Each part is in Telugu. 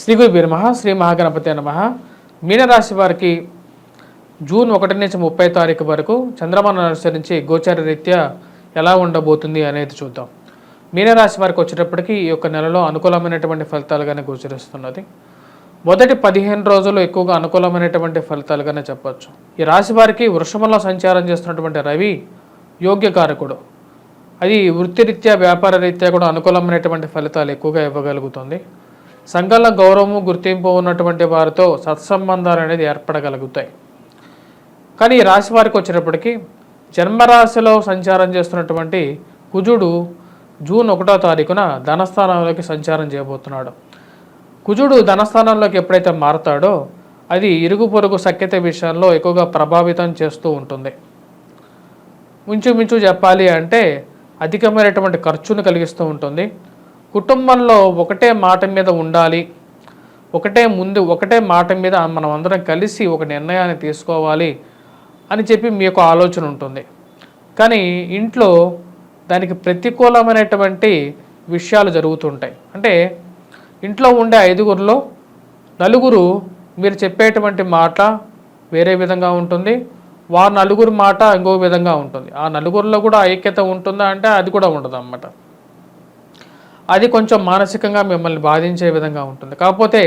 శ్రీ గురు నమ శ్రీ మహాగణపతి నమ. మీనరాశి వారికి జూన్ ఒకటి నుంచి ముప్పై తారీఖు వరకు చంద్రమాను అనుసరించి గోచార రీత్యా ఎలా ఉండబోతుంది అనేది చూద్దాం. మీనరాశి వారికి వచ్చేటప్పటికి ఈ యొక్క నెలలో అనుకూలమైనటువంటి ఫలితాలుగానే గోచరిస్తున్నది. మొదటి పదిహేను రోజులు ఎక్కువగా అనుకూలమైనటువంటి ఫలితాలుగానే చెప్పచ్చు. ఈ రాశి వారికి వృషభంలో సంచారం చేస్తున్నటువంటి రవి యోగ్యకారకుడు. అది వృత్తిరీత్యా వ్యాపార రీత్యా కూడా అనుకూలమైనటువంటి ఫలితాలు ఎక్కువగా ఇవ్వగలుగుతుంది. సంఘాల గౌరవము గుర్తింపు ఉన్నటువంటి వారితో సత్సంబంధాలు అనేది ఏర్పడగలుగుతాయి. కానీ ఈ రాశి వారికి వచ్చినప్పటికీ జన్మరాశిలో సంచారం చేస్తున్నటువంటి కుజుడు జూన్ ఒకటో తారీఖున ధనస్థానంలోకి సంచారం చేయబోతున్నాడు. కుజుడు ధనస్థానంలోకి ఎప్పుడైతే మారతాడో అది ఇరుగు పొరుగు సఖ్యత విషయంలో ఎక్కువగా ప్రభావితం చేస్తూ ఉంటుంది. మించు చెప్పాలి అంటే అధికమైనటువంటి ఖర్చును కలిగిస్తూ ఉంటుంది. కుటుంబంలో ఒకటే మాట మీద ఉండాలి. ఒకటే ముందు ఒకటే మాట మీద మనం అందరం కలిసి ఒక నిర్ణయాన్ని తీసుకోవాలి అని చెప్పి మీ యొక్క ఆలోచన ఉంటుంది. కానీ ఇంట్లో దానికి ప్రతికూలమైనటువంటి విషయాలు జరుగుతుంటాయి. అంటే ఇంట్లో ఉండే ఐదుగురిలో నలుగురు మీరు చెప్పేటువంటి మాట వేరే విధంగా ఉంటుంది. వారు నలుగురు మాట ఇంకో విధంగా ఉంటుంది. ఆ నలుగురిలో కూడా ఐక్యత ఉంటుందా అంటే అది కూడా ఉండదు అన్నమాట అది కొంచెం మానసికంగా మిమ్మల్ని బాధించే విధంగా ఉంటుంది. కాకపోతే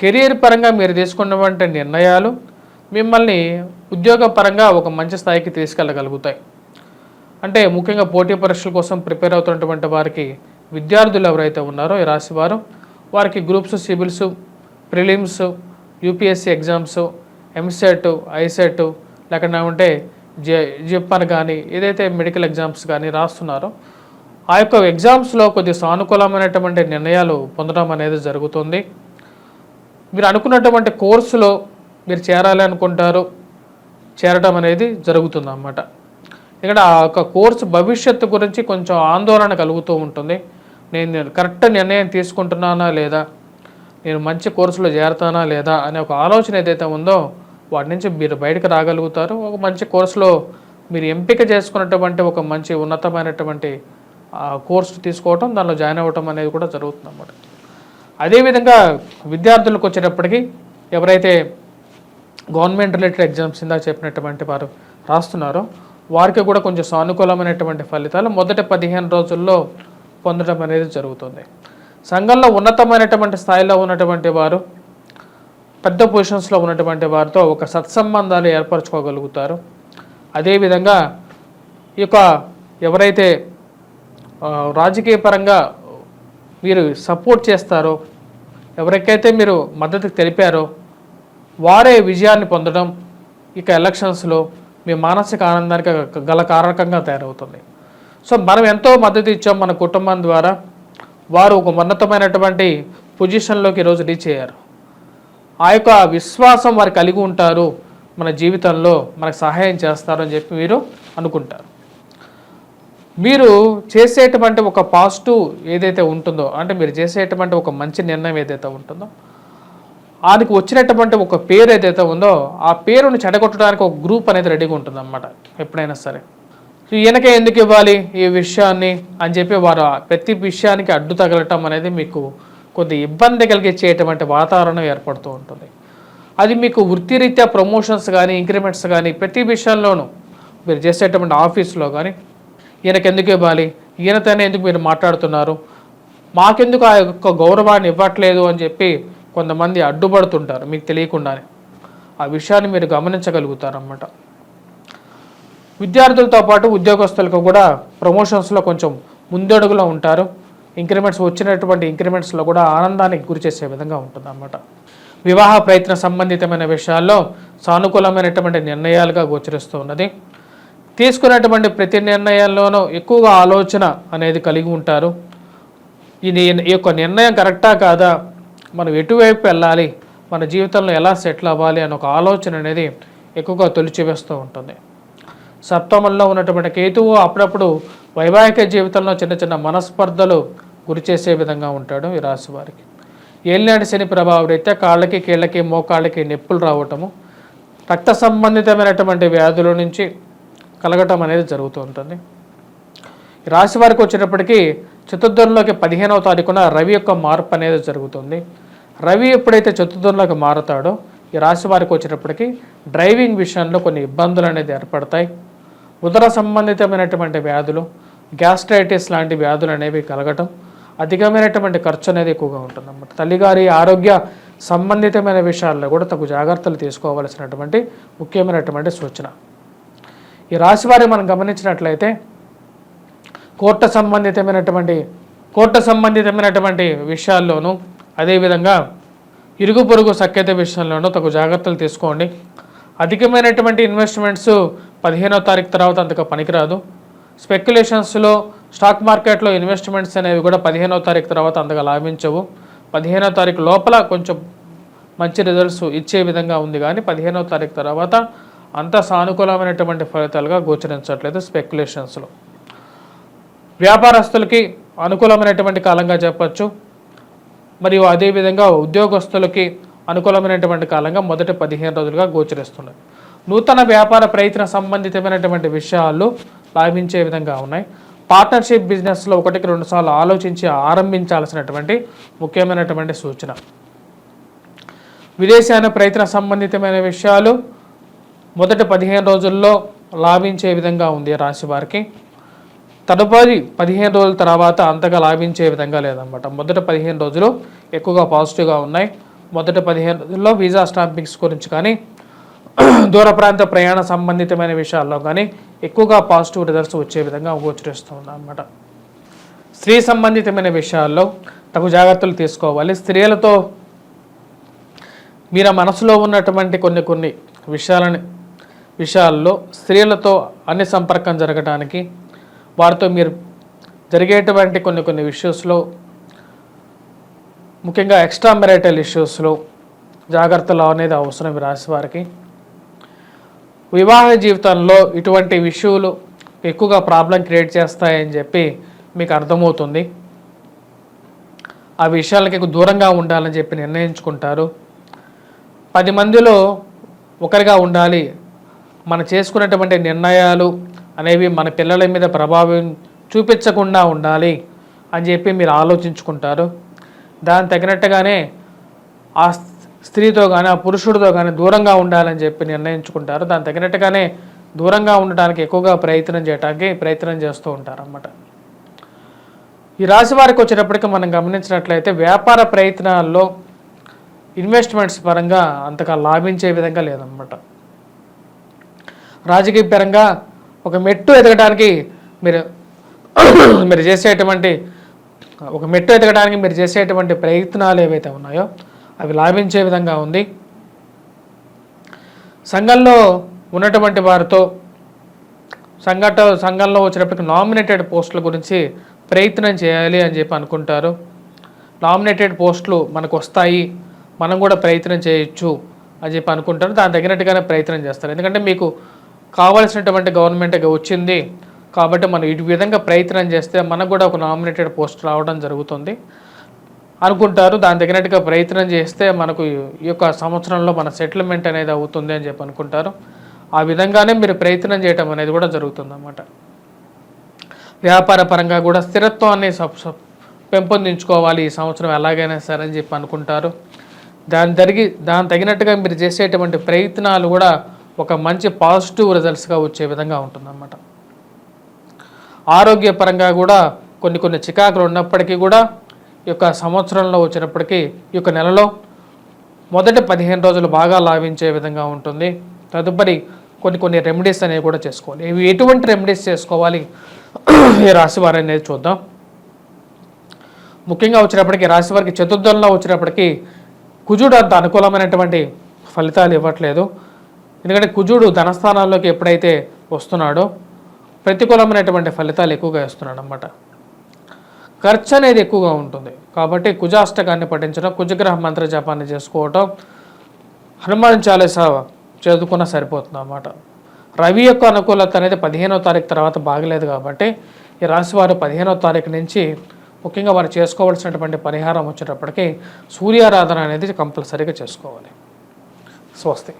కెరీర్ పరంగా మీరు తీసుకున్నటువంటి నిర్ణయాలు మిమ్మల్ని ఉద్యోగపరంగా ఒక మంచి స్థాయికి తీసుకెళ్ళగలుగుతాయి. అంటే ముఖ్యంగా పోటీ పరీక్షల కోసం ప్రిపేర్ అవుతున్నటువంటి వారికి విద్యార్థులు ఎవరైతే ఉన్నారో ఈ రాశి వారు వారికి groups civils prelims UPSC exams EAMCET ICET లేకుండా ఉంటే జె జిప్పన్ కానీ ఏదైతే మెడికల్ ఎగ్జామ్స్ కానీ రాస్తున్నారో ఆ యొక్క ఎగ్జామ్స్లో కొద్ది సానుకూలమైనటువంటి నిర్ణయాలు పొందడం అనేది జరుగుతుంది. మీరు అనుకున్నటువంటి కోర్సులో మీరు చేరాలి అనుకుంటారు చేరడం అనేది జరుగుతుంది అన్నమాట ఇక్కడ ఆ యొక్క కోర్సు భవిష్యత్తు గురించి కొంచెం ఆందోళన కలుగుతూ ఉంటుంది. నేను కరెక్ట్ నిర్ణయం తీసుకుంటున్నానా లేదా నేను మంచి కోర్సులో చేరతానా లేదా అనే ఒక ఆలోచన ఏదైతే ఉందో వాటి నుంచి మీరు బయటకు రాగలుగుతారు. ఒక మంచి కోర్సులో మీరు ఎంపిక చేసుకున్నటువంటి ఒక మంచి ఉన్నతమైనటువంటి కోర్సు తీసుకోవటం దానిలో జాయిన్ అవ్వటం అనేది కూడా జరుగుతుంది అన్నమాట అదేవిధంగా విద్యార్థులకు వచ్చేటప్పటికి ఎవరైతే గవర్నమెంట్ రిలేటెడ్ ఎగ్జామ్స్ ఇందాక చెప్పినటువంటి వారు రాస్తున్నారో వారికి కూడా కొంచెం సానుకూలమైనటువంటి ఫలితాలు మొదటి పదిహేను రోజుల్లో పొందడం అనేది జరుగుతుంది. సంఘంలో ఉన్నతమైనటువంటి స్థాయిలో ఉన్నటువంటి వారు పెద్ద పొజిషన్స్లో ఉన్నటువంటి వారితో ఒక సత్సంబంధాలు ఏర్పరచుకోగలుగుతారు. అదేవిధంగా ఈ యొక్క ఎవరైతే రాజకీయ పరంగా మీరు సపోర్ట్ చేస్తారో ఎవరికైతే మీరు మద్దతు తెలిపారో వారే విజయాన్ని పొందడం ఇక ఎలక్షన్స్లో మీ మానసిక ఆనందానికి గల కారకంగా తయారవుతుంది. సో మనం ఎంతో మద్దతు ఇచ్చాం మన కుటుంబం ద్వారా. వారు ఒక ఉన్నతమైనటువంటి పొజిషన్లోకి ఈరోజు రీచ్ అయ్యారు. ఆ యొక్క విశ్వాసం వారు కలిగి ఉంటారు. మన జీవితంలో మనకు సహాయం చేస్తారు అని చెప్పి మీరు అనుకుంటారు. మీరు చేసేటువంటి ఒక పాజిటివ్ ఏదైతే ఉంటుందో అంటే మీరు చేసేటువంటి ఒక మంచి నిర్ణయం ఏదైతే ఉంటుందో ఆయనకు వచ్చినటువంటి ఒక పేరు ఏదైతే ఉందో ఆ పేరును చెడగొట్టడానికి ఒక గ్రూప్ అనేది రెడీగా ఉంటుంది అన్నమాట ఎప్పుడైనా సరే. ఈయనకే ఎందుకు ఇవ్వాలి ఈ విషయాన్ని అని చెప్పి వారు ప్రతి విషయానికి అడ్డు తగలటం అనేది మీకు కొద్ది ఇబ్బంది కలిగించేటువంటి వాతావరణం ఏర్పడుతూ ఉంటుంది. అది మీకు వృత్తిరీత్యా ప్రమోషన్స్ కానీ ఇంక్రిమెంట్స్ కానీ ప్రతి విషయంలోనూ మీరు చేసేటువంటి ఆఫీస్లో కానీ ఈయనకి ఎందుకు ఇవ్వాలి ఈయనతోనే ఎందుకు మీరు మాట్లాడుతున్నారు? మాకెందుకు ఆ యొక్క గౌరవాన్ని ఇవ్వట్లేదు అని చెప్పి కొంతమంది అడ్డుపడుతుంటారు మీకు తెలియకుండానే. ఆ విషయాన్ని మీరు గమనించగలుగుతారు అన్నమాట విద్యార్థులతో పాటు ఉద్యోగస్తులకు కూడా ప్రమోషన్స్లో కొంచెం ముందడుగులో ఉంటారు. ఇంక్రిమెంట్స్ వచ్చినటువంటి ఇంక్రిమెంట్స్లో కూడా ఆనందానికి గురి చేసే విధంగా ఉంటుంది అన్నమాట వివాహ ప్రయత్న సంబంధితమైన విషయాల్లో సానుకూలమైనటువంటి నిర్ణయాలుగా గోచరిస్తూ ఉన్నది. తీసుకునేటువంటి ప్రతి నిర్ణయాల్లోనూ ఎక్కువగా ఆలోచన అనేది కలిగి ఉంటారు. ఇది ఈ యొక్క నిర్ణయం కరెక్టా కాదా? మనం ఎటువైపు వెళ్ళాలి? మన జీవితంలో ఎలా సెటిల్ అవ్వాలి అనే ఒక ఆలోచన అనేది ఎక్కువగా తొలిచివేస్తూ ఉంటుంది. సప్తమంలో ఉన్నటువంటి కేతువు అప్పుడప్పుడు వైవాహిక జీవితంలో చిన్న చిన్న మనస్పర్ధలు గురి చేసే విధంగా ఉంటాడు ఈ రాశి వారికి. ఏలినాటి శని ప్రభావం రీత్యా కాళ్ళకి కీళ్ళకి మోకాళ్ళకి నొప్పులు రావటము రక్త సంబంధితమైనటువంటి వ్యాధుల నుంచి కలగటం అనేది జరుగుతూ ఉంటుంది. ఈ రాశి వారికి వచ్చేటప్పటికీ చతుర్థంలోకి పదిహేనవ తారీఖున రవి యొక్క మార్పు అనేది జరుగుతుంది. రవి ఎప్పుడైతే చతుర్థంలోకి మారుతాడో ఈ రాశి వారికి వచ్చేటప్పటికి డ్రైవింగ్ విషయంలో కొన్ని ఇబ్బందులు అనేది ఏర్పడతాయి. ఉదర సంబంధితమైనటువంటి వ్యాధులు గ్యాస్ట్రైటిస్ లాంటి వ్యాధులు అనేవి కలగటం అధికమైనటువంటి ఖర్చు అనేది ఎక్కువగా ఉంటుంది అన్నమాట తల్లిగారి ఆరోగ్య సంబంధితమైన విషయాల్లో కూడా తగు జాగ్రత్తలు తీసుకోవాల్సినటువంటి ముఖ్యమైనటువంటి సూచన. ఈ రాశి వారి మనం గమనించినట్లయితే కోర్టు సంబంధితమైనటువంటి కోర్టు సంబంధితమైనటువంటి విషయాల్లోనూ అదేవిధంగా ఇరుగు పొరుగు సఖ్యత విషయంలోనూ తగు జాగ్రత్తలు తీసుకోండి. అధికమైనటువంటి ఇన్వెస్ట్మెంట్స్ పదిహేనో తారీఖు తర్వాత అంతగా పనికిరాదు. స్పెక్యులేషన్స్లో స్టాక్ మార్కెట్లో ఇన్వెస్ట్మెంట్స్ అనేవి కూడా పదిహేనో తారీఖు తర్వాత అంతగా లాభించవు. పదిహేనో తారీఖు లోపల కొంచెం మంచి రిజల్ట్స్ ఇచ్చే విధంగా ఉంది కానీ పదిహేనో తారీఖు తర్వాత అంత సానుకూలమైనటువంటి ఫలితాలుగా గోచరించట్లేదు స్పెక్యులేషన్స్లో. వ్యాపారస్తులకి అనుకూలమైనటువంటి కాలంగా చెప్పచ్చు. మరియు అదేవిధంగా ఉద్యోగస్తులకి అనుకూలమైనటువంటి కాలంగా మొదటి పదిహేను రోజులుగా గోచరిస్తున్నాయి నూతన వ్యాపార ప్రయత్న సంబంధితమైనటువంటి విషయాలు లాభించే విధంగా ఉన్నాయి. పార్ట్నర్షిప్ బిజినెస్లో ఒకటికి రెండు సార్లు ఆలోచించి ఆరంభించాల్సినటువంటి ముఖ్యమైనటువంటి సూచన. విదేశాన ప్రయత్న సంబంధితమైన విషయాలు మొదటి పదిహేను రోజుల్లో లాభించే విధంగా ఉంది రాశి వారికి. తదుపరి పదిహేను రోజుల తర్వాత అంతగా లాభించే విధంగా లేదన్నమాట మొదటి పదిహేను రోజులు ఎక్కువగా పాజిటివ్గా ఉన్నాయి. మొదటి పదిహేను రోజుల్లో వీసా స్టాంపింగ్స్ గురించి కానీ దూర ప్రాంత ప్రయాణ సంబంధితమైన విషయాల్లో కానీ ఎక్కువగా పాజిటివ్ రిజల్ట్స్ వచ్చే విధంగా గోచరిస్తుంది అన్నమాట స్త్రీ సంబంధితమైన విషయాల్లో తగు జాగ్రత్తలు తీసుకోవాలి. స్త్రీలతో మీరు మనసులో ఉన్నటువంటి కొన్ని కొన్ని విషయాలని విషయాల్లో స్త్రీలతో అన్ని సంపర్కం జరగడానికి వారితో మీరు జరిగేటువంటి కొన్ని కొన్ని ఇష్యూస్లో ముఖ్యంగా ఎక్స్ట్రా మెరైటల్ ఇష్యూస్లో జాగ్రత్తలు అనేది అవసరం ఈ రాశి వారికి. వివాహ జీవితంలో ఇటువంటి ఇష్యూలు ఎక్కువగా ప్రాబ్లం క్రియేట్ చేస్తాయని చెప్పి మీకు అర్థమవుతుంది. ఆ విషయాలకి దూరంగా ఉండాలని చెప్పి నిర్ణయించుకుంటారు. పది మందిలో ఒకరిగా ఉండాలి మనం చేసుకున్నటువంటి నిర్ణయాలు అనేవి మన పిల్లల మీద ప్రభావం చూపించకుండా ఉండాలి అని చెప్పి మీరు ఆలోచించుకుంటారు. దాని తగినట్టుగానే ఆ స్త్రీతో కానీ ఆ పురుషుడితో కానీ దూరంగా ఉండాలని చెప్పి నిర్ణయించుకుంటారు. దాని తగినట్టుగానే దూరంగా ఉండటానికి ఎక్కువగా ప్రయత్నం చేయడానికి ప్రయత్నం చేస్తూ ఉంటారు అన్నమాట ఈ రాశి వారికి వచ్చేటప్పటికి మనం గమనించినట్లయితే వ్యాపార ప్రయత్నాల్లో ఇన్వెస్ట్మెంట్స్ పరంగా అంతగా లాభించే విధంగా లేదన్నమాట. రాజకీయ పరంగా ఒక మెట్టు ఎదగడానికి మీరు మీరు చేసేటువంటి ఒక మెట్టు ఎదగడానికి మీరు చేసేటువంటి ప్రయత్నాలు ఏవైతే ఉన్నాయో అవి లాభించే విధంగా ఉంది. సంఘంలో ఉన్నటువంటి వారితో సంఘట సంఘంలో వచ్చినప్పటికీ నామినేటెడ్ పోస్టుల గురించి ప్రయత్నం చేయాలి అని చెప్పి అనుకుంటారు. నామినేటెడ్ పోస్టులు మనకు వస్తాయి మనం కూడా ప్రయత్నం చేయొచ్చు అని చెప్పి అనుకుంటారు. దాని తగినట్టుగానే ప్రయత్నం చేస్తారు. ఎందుకంటే మీకు కావాల్సినటువంటి గవర్నమెంట్ వచ్చింది. కాబట్టి మనం ఇటు విధంగా ప్రయత్నం చేస్తే మనకు కూడా ఒక నామినేటెడ్ పోస్ట్ రావడం జరుగుతుంది. అనుకుంటారు దాని తగినట్టుగా ప్రయత్నం చేస్తే మనకు ఈ యొక్క సంవత్సరంలో మన సెటిల్మెంట్ అనేది అవుతుంది అని చెప్పి అనుకుంటారు. ఆ విధంగానే మీరు ప్రయత్నం చేయటం అనేది కూడా జరుగుతుంది అన్నమాట వ్యాపార పరంగా కూడా స్థిరత్వాన్ని సప్- పెంపొందించుకోవాలి ఈ సంవత్సరం ఎలాగైనా సరే అని చెప్పి అనుకుంటారు. దాని జరిగి దాని తగినట్టుగా మీరు చేసేటువంటి ప్రయత్నాలు కూడా ఒక మంచి పాజిటివ్ రిజల్ట్స్గా వచ్చే విధంగా ఉంటుందన్నమాట. ఆరోగ్యపరంగా కూడా కొన్ని కొన్ని చికాకులు ఉన్నప్పటికీ కూడా ఈ యొక్క సంవత్సరంలో వచ్చినప్పటికీ ఈ యొక్క నెలలో మొదటి పదిహేను రోజులు బాగా లాభించే విధంగా ఉంటుంది. తదుపరి కొన్ని కొన్ని రెమెడీస్ అనేవి కూడా చేసుకోవాలి. ఇవి ఎటువంటి రెమెడీస్ చేసుకోవాలి? ఈ రాశి వారు అనేది చూద్దాం. ముఖ్యంగా వచ్చినప్పటికీ రాశి వారికి చతుర్థంలో వచ్చినప్పటికీ కుజుడు అంత అనుకూలమైనటువంటి ఫలితాలు ఇవ్వట్లేదు. ఎందుకంటే కుజుడు ధనస్థానాల్లోకి ఎప్పుడైతే వస్తున్నాడో ప్రతికూలమైనటువంటి ఫలితాలు ఎక్కువగా ఇస్తున్నాడు అనమాట ఖర్చు అనేది ఎక్కువగా ఉంటుంది. కాబట్టి కుజాష్టకాన్ని పఠించడం కుజగ్రహ మంత్ర జపాన్ని చేసుకోవటం హనుమాన్ చాలీసా చదువుకున్నా సరిపోతుంది అన్నమాట రవి యొక్క అనుకూలత అనేది పదిహేనో తారీఖు తర్వాత బాగలేదు కాబట్టి ఈ రాశి వారు పదిహేనో తారీఖు నుంచి ముఖ్యంగా వారు చేసుకోవాల్సినటువంటి పరిహారం వచ్చేటప్పటికి సూర్యారాధన అనేది కంపల్సరీగా చేసుకోవాలి. స్వస్తి.